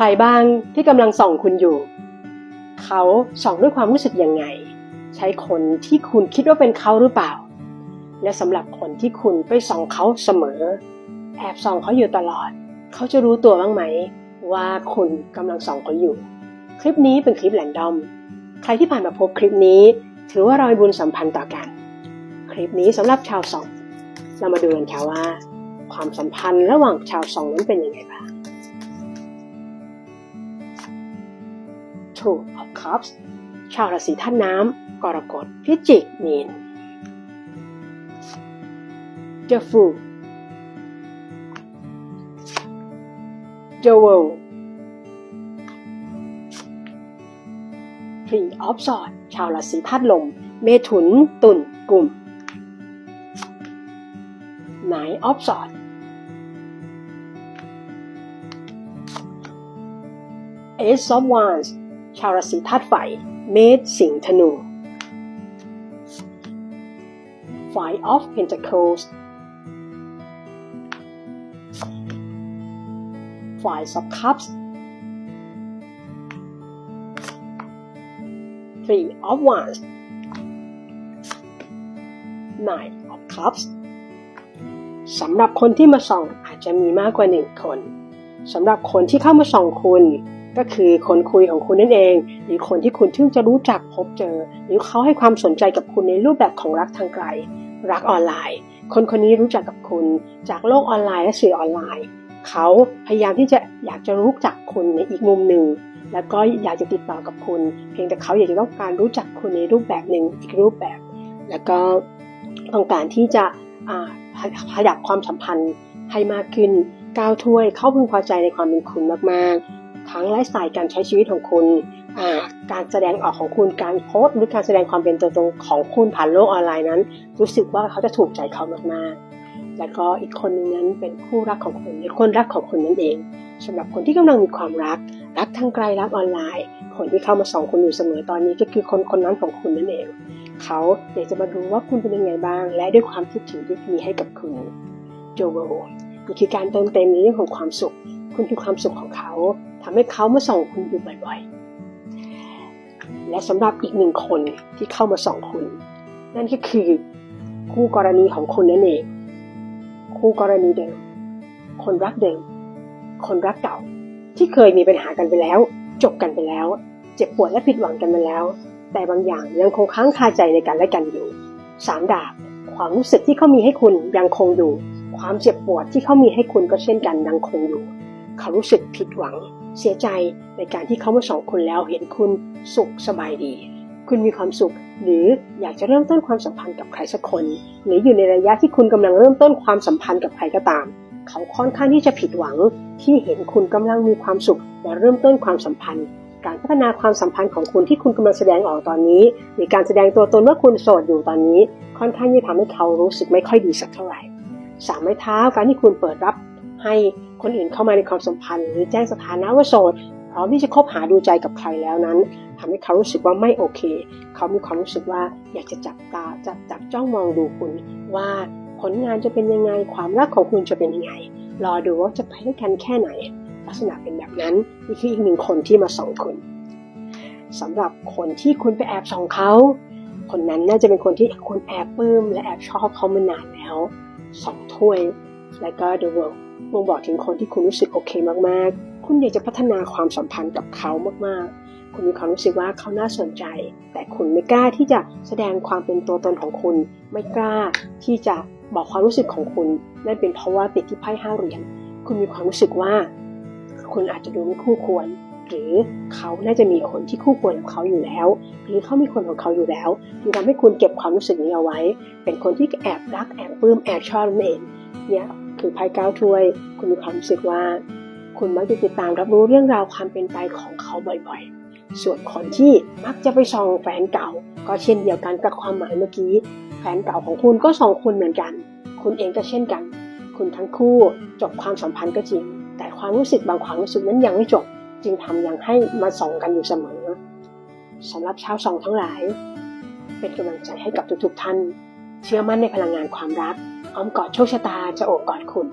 ใครบ้างที่กำลังส่องคุณอยู่ เขาส่องด้วยความรู้สึกยังไง ใช่คนที่คุณคิดว่าเป็นเขาหรือเปล่า และสำหรับคนที่คุณไปส่องเขาเสมอ แอบส่องเขาอยู่ตลอด เขาจะรู้ตัวบ้างไหม ว่าคุณกำลังส่องเขาอยู่ คลิปนี้เป็นคลิปแรนดอม ใครที่ผ่านมาพบคลิปนี้ ถือว่ารามีบุญสัมพันธ์ต่อกัน คลิปนี้สำหรับชาวส่อง เรามาดูกันค่ะว่า ความสัมพันธ์ระหว่างชาวส่องนั้นเป็นยังไงบ้าง Two of Cups ชาวราศีธาตุน้ำกรกฎพิจิกมีน The Fool The World Three of Swords ชาวราศีธาตุลม เมถุน ตุลกลุ่ม Nine of Swords Ace of Wands ชาวราศีธาตุไฟ เมษสิงห์ธนู Five of Pentacles Five of Cups Three of Wands Nine of Cups สำหรับคนที่มาส่องอาจจะมีมากกว่าหนึ่งคน สำหรับคนที่เข้ามาส่องคุณ ก็คือคนคุยของคุณนั่นเอง หรือคนที่คุณเพิ่งจะรู้จักพบเจอ หรือเขาให้ความสนใจกับคุณในรูปแบบของรักทางไกล รักออนไลน์ คนคนนี้รู้จักกับคุณจากโลกออนไลน์และสื่อออนไลน์ เขาพยายามที่จะอยากจะรู้จักคุณในอีกมุมหนึ่งแล้วก็อยากจะติดต่อกับคุณ เพียงแต่เขาอยากจะต้องการรู้จักคุณในรูปแบบหนึ่งอีกรูปแบบ แล้วก็ต้องการที่จะขยับความสัมพันธ์ให้มากขึ้นก้าวถ้วยเขาพึงพอใจในความเป็นคุณมากๆ ทั้งไลฟ์สไตล์การใช้ชีวิตของคุณอ่าการแสดงออกของคุณการโพสต์หรือการแสดงความเป็นตัวตนของคุณผ่านโลกออนไลน์นั้น รู้สึกว่าเขาจะถูกใจเขามากๆ แล้วก็อีกคนหนึงนั้นเป็นคู่รักของคุณหรือคนรักของคุณนั่นเองสำหรับคนที่กำลังมีความรัก รักทางไกลรักออนไลน์ คนที่เข้ามาส่องคุณอยู่เสมอตอนนี้ก็คือคนคนนั้นของคุณนั่นเอง เขาอยากจะมาดูว่าคุณเป็นยังไงบ้าง และด้วยความคิดถึงที่มีให้กับคุณโจโวนี่คือการเติมเต็มในเรื่องของความสุข คุณคือความสุขของเขา ทำให้เขามาส่องคุณอยู่บ่อยๆ และสำหรับอีกหนึ่งคนที่เข้ามาส่องคุณ นั่นก็คือคู่กรณีของคุณนั่นเอง คู่กรณีเดิม คนรักเดิม คนรักเก่า ที่เคยมีปัญหากันไปแล้ว จบกันไปแล้ว เจ็บปวดและผิดหวังกันมาแล้ว แต่บางอย่างยังคงค้างคาใจในกันและกันอยู่สามดาบความรู้สึกที่เขามีให้คุณยังคงอยู่ ความเจ็บปวดที่เขามีให้คุณก็เช่นกันยังคงอยู่ เขารู้สึกผิดหวัง เสียใจในการที่เขามาส่องคุณแล้วเห็นคุณสุขสบายดี คุณมีความสุข หรืออยากจะเริ่มต้นความสัมพันธ์กับใครสักคน หรืออยู่ในระยะที่คุณกำลังเริ่มต้นความสัมพันธ์กับใครก็ตาม เขาค่อนข้างที่จะผิดหวัง ที่เห็นคุณกำลังมีความสุขและเริ่มต้นความสัมพันธ์ การพัฒนาความสัมพันธ์ของคุณที่คุณกำลังแสดงออกตอนนี้ หรือการแสดงตัวตนว่าคุณโสดอยู่ตอนนี้ ค่อนข้างที่จะทำให้เขารู้สึกไม่ค่อยดีสักเท่าไหร่สามไม้เท้าการที่คุณเปิดรับ ให้คนอื่นเข้ามาในความสัมพันธ์ หรือแจ้งสถานะว่าโสดพร้อมที่จะคบหาดูใจกับใครแล้วนั้นทำให้เขารู้สึกว่าไม่โอเค เขามีความรู้สึกว่าอยากจะจับตาจับจับจ้องมองดูคุณ ว่าผลงานจะเป็นยังไงความรักของคุณจะเป็นยังไงรอดูว่าจะไปด้วยกันแค่ไหน ลักษณะเป็นแบบนั้นนี่คืออีกหนึ่งคนที่มาส่องคุณสำหรับคนที่คุณไปแอบส่องเขาคนนั้นน่าจะเป็นคนที่คุณแอบปลื้มและแอบชอบเขามานานแล้วสองถ้วย และก็ The World บ่งบอกถึงคนที่คุณรู้สึกโอเคมากๆ คุณอยากจะพัฒนาความสัมพันธ์กับเขามากๆ คุณมีความรู้สึกว่าเขาน่าสนใจ แต่คุณไม่กล้าที่จะแสดงความเป็นตัวตนของคุณ ไม่กล้าที่จะบอกความรู้สึกของคุณ นั่นเป็นเพราะว่าติดที่ไพ่ห้าเหรียญ คุณมีความรู้สึกว่า คุณอาจจะดูไม่คู่ควร หรือเขาน่าจะมีคนที่คู่ควรกับเขาอยู่แล้ว หรือเขามีคนของเขาอยู่แล้วที่ทำให้คุณเก็บความรู้สึกนี้เอาไว้ เป็นคนที่แอบรักแอบปลื้มแอบชอบนั่นเองเนี่ย คือไพ่เก้าถ้วย คุณมีความรู้สึกว่า คุณมักจะติดตามรับรู้เรื่องราวความเป็นไปของเขาบ่อยๆ ส่วนคนที่มักจะไปส่องแฟนเก่า ก็เช่นเดียวกันกับความหมายเมื่อกี้ แฟนเก่าของคุณก็ส่องคุณเหมือนกัน คุณเองก็เช่นกัน คุณทั้งคู่จบความสัมพันธ์ก็จริง แต่ความรู้สึกบางความรู้สึกนั้นยังไม่จบ จึงทำยังให้มาส่องกันอยู่เสมอสำหรับชาวส่องทั้งหลาย เป็นกำลังใจให้กับทุกๆท่าน เชื่อมั่นในพลังงานความรัก อ้อมกอดโชคชะตาจะโอบกอดคุณ